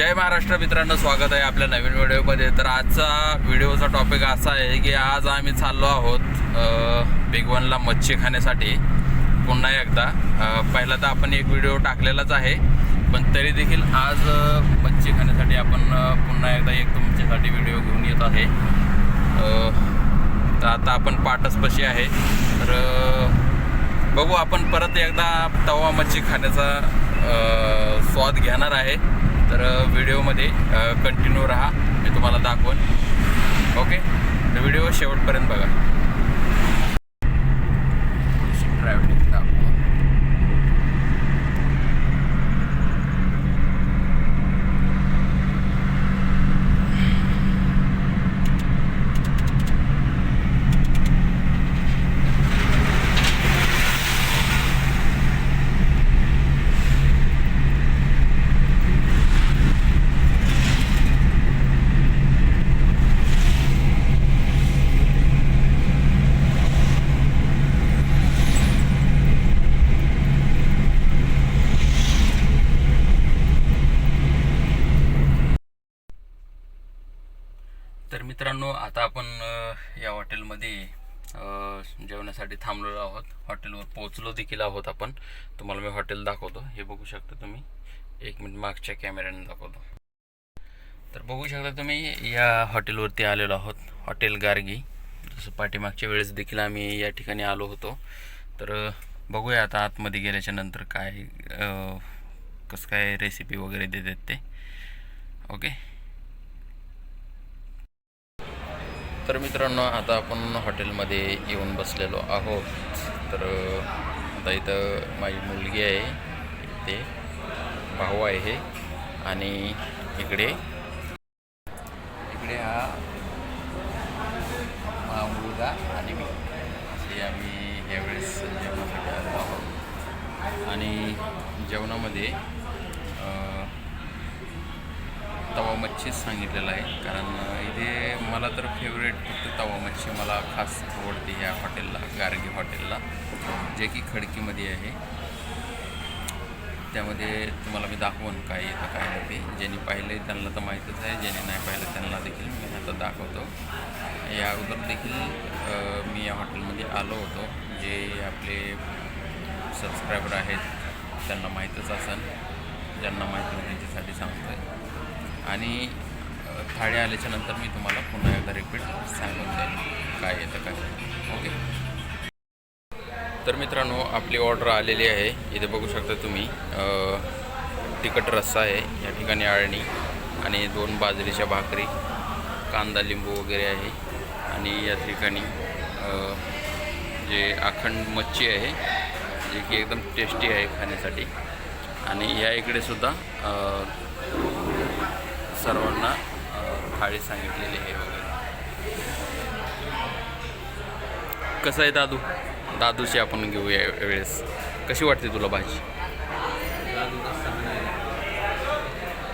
जय महाराष्ट्र मित्रांनो स्वागत आहे आपल्या नवीन व्हिडिओमध्ये. तर आजचा व्हिडिओचा टॉपिक असा आहे की आज आम्ही चाललो आहोत बिग वनला मच्छी खाण्यासाठी. पुन्हा एकदा पहिला तर आपण एक व्हिडिओ टाकलेलाच आहे पण तरी देखील आज मच्छी खाण्यासाठी आपण पुन्हा एकदा एक तुमच्यासाठी व्हिडिओ घेऊन येत आहे. तर आता आपण पाटसपाशी आहे. तर बघू आपण परत एकदा तवा मच्छी खाण्याचा स्वाद घेणार आहे. तर व्हिडिओमध्ये कंटिन्यू राहा. मी तुम्हाला दाखवून. ओके तर व्हिडिओ शेवटपर्यंत बघा. मित्रांनो आता आपण या हॉटेलमध्ये जेवणासाठी थांबलेलो आहोत. हॉटेलवर पोहोचलो देखील आहोत आपण. तुम्हाला मी हॉटेल दाखवतो. हे बघू शकता तुम्ही. एक मिनिट मागच्या कॅमेऱ्याने दाखवतो. तर बघू शकता तुम्ही या हॉटेलवरती आलेलो आहोत. हॉटेल गार्गी. जसं पाठीमागच्या वेळेस देखील आम्ही या ठिकाणी आलो होतो. तर बघूया आता आतमध्ये गेल्याच्यानंतर काय कसं काय रेसिपी वगैरे देतात ते. ओके तर मित्रांनो आता आपण हॉटेलमध्ये येऊन बसलेलो आहोत. तर आता इथं माझी मुलगी आहे. ते भाऊ आहे आणि इकडे इकडे हा हा मुलगा आणि मी. असे आम्ही यावेळेस जेवणासाठी आलो आहोत. आणि जेवणामध्ये तवा मच्छीच सांगितलेलं आहे. कारण इथे मला तर फेवरेट फक्त तवा मच्छी मला खास आवडते ह्या हॉटेलला गार्गी हॉटेलला जे की खडकीमध्ये आहे. त्यामध्ये तुम्हाला मी दाखवून काय येतं काय नाही ते. ज्यांनी पाहिलं आहे त्यांना तर माहीतच आहे ज्यांनी नाही पाहिलं त्यांना देखील मी आता दाखवतो. या अगोदर देखील मी या हॉटेलमध्ये आलो होतो. जे आपले सबस्क्रायबर आहेत त्यांना माहीतच असेल. ज्यांना माहीत नाही त्यांच्यासाठी सांगतो आहे आणि अ, थाळी आल्याच्यानंतर मी तुम्हाला पुन्हा एकदा रिपीट सांगून देईन काय येतं काय ओके? तर मित्रांनो आपली ऑर्डर आलेली आहे. इथे बघू शकता तुम्ही तिखट रस्सा आहे. या ठिकाणी आळणी आणि दोन बाजरीच्या भाकरी कांदा लिंबू वगैरे आहे. आणि या ठिकाणी जे अखंड मच्छी आहे जे की एकदम टेस्टी आहे खाण्यासाठी. आणि या इकडे सुद्धा सर्वांना अ, थाळी सांगितलेली आहे वगैरे. कसं आहे दादू? दादूची आपण घेऊया या वेळेस. कशी वाटते तुला भाजी?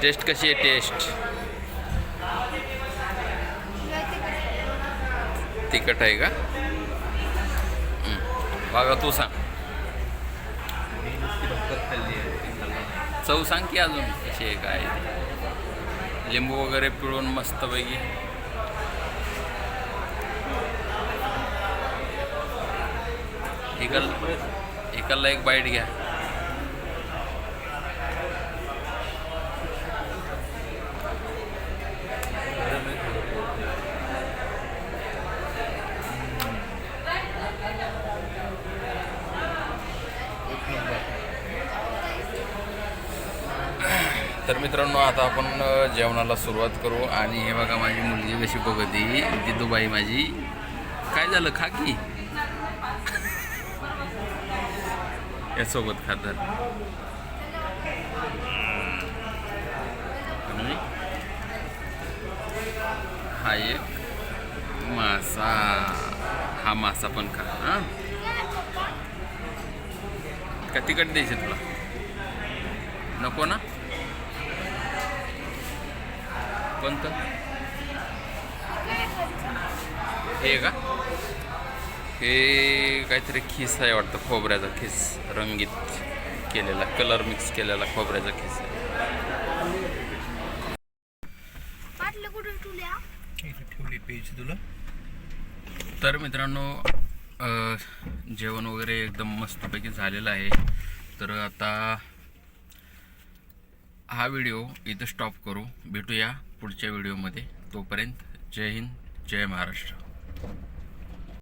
टेस्ट कशी आहे टेस्ट? तिखट आहे का? बघा तू सांग. चव सांग की अजून कशी आहे काय आहे लिंबू वगैरे पिळून मस्तपैकी. एकल एकाला एक बाईट घ्या. तर मित्रांनो आता आपण जेवणाला सुरुवात करू. आणि हे बघा माझी मुलगी कशी बघती. दिदूबाई माझी. काय झालं? खा की. यासोबत खातात हा एक मासा. हा मासा पण खा हा. का तिकट द्यायचे तुला? नको ना? कोणतं? हे का? हे काहीतरी खिस आहे वाटतं खोबऱ्याचा खिस. रंगीत केलेला कलर मिक्स केलेला खोबऱ्याचा खिस आहे. ठेवली पेज तुला. तर मित्रांनो जेवण वगैरे एकदम मस्तपैकी झालेलं आहे. तर आता हा व्हिडिओ इथं स्टॉप करू. भेटूया पुढच्या व्हिडिओमध्ये. तोपर्यंत जय हिंद जय महाराष्ट्र.